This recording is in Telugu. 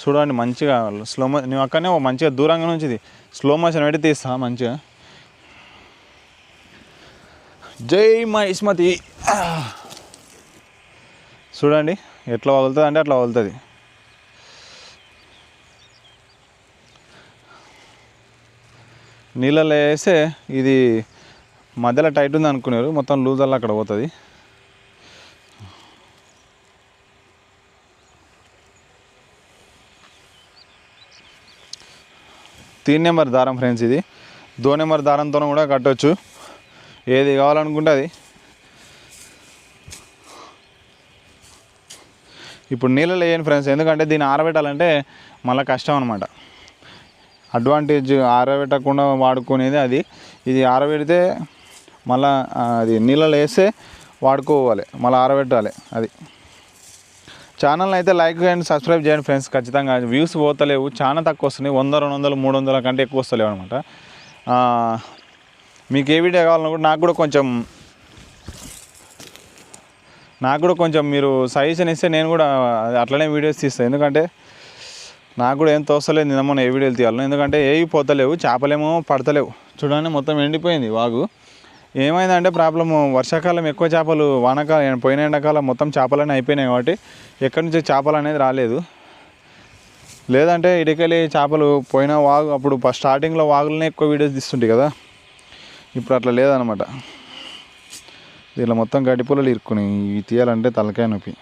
చూడండి మంచిగా స్లో మో నువ్వు అక్కడనే ఓ మంచిగా దూరంగా నుంచిది. స్లో మోషన్ పెట్టి తీస్తా మంచిగా. జై మహిష్మతి. చూడండి ఎట్లా వదులుతుంది అంటే అట్లా వదులుతుంది. నీళ్ళలో వేస్తే ఇది మధ్యలో టైట్ ఉంది అనుకున్నారు మొత్తం లూజ్ అలా అక్కడ పోతుంది. తీన్ నెంబర్ దారం ఫ్రెండ్స్ ఇది. దో నెంబర్ దారంతో కూడా కట్టొచ్చు. ఏది కావాలనుకుంటే అది. ఇప్పుడు నీళ్ళలో వేయండి ఫ్రెండ్స్. ఎందుకంటే దీన్ని ఆరబెట్టాలంటే మళ్ళీ కష్టం అనమాట అడ్వాంటేజ్ ఆరబెట్టకుండా వాడుకునేది అది. ఇది ఆరబెడితే మళ్ళా అది నీళ్ళలో వేస్తే వాడుకోవాలి. మళ్ళీ ఆరబెట్టాలి అది. ఛానల్ని అయితే లైక్ అండ్ సబ్స్క్రైబ్ చేయండి ఫ్రెండ్స్. ఖచ్చితంగా వ్యూస్ పోతలేవు. చాలా తక్కువ వస్తున్నాయి. వంద రెండు వందలు మూడు వందల కంటే ఎక్కువ వస్తలేవు అనమాట మీకు ఏ వీడియో కావాలన్నా కూడా నాకు కూడా కొంచెం నాకు కూడా కొంచెం మీరు సజెషన్ ఇస్తే నేను కూడా అట్లనే వీడియోస్ తీస్తాను. ఎందుకంటే నాకు కూడా ఏం తోస్తలేదు నిన్న మొన్న ఏ వీడియోలు తీయాలి ఎందుకంటే ఏవి పోతలేవు చేపలేమో పడతలేవు. చూడండి మొత్తం ఎండిపోయింది వాగు. ఏమైందంటే ప్రాబ్లము వర్షాకాలం ఎక్కువ చేపలు వానకాలం పోయిన ఎండాకాలం మొత్తం చేపలన్నీ అయిపోయినాయి కాబట్టి ఎక్కడి నుంచి చేపలు అనేది రాలేదు. లేదంటే ఇటుకెళ్ళి చేపలు పోయిన వాగు అప్పుడు స్టార్టింగ్లో వాగులనే ఎక్కువ వీడియోస్ తీస్తుంటాయి కదా. ఇప్పుడు అట్లా లేదనమాట. దీనిలో మొత్తం గడ్డి ఇరుక్కుని ఇవి తీయాలంటే తలకాయ నొప్పి.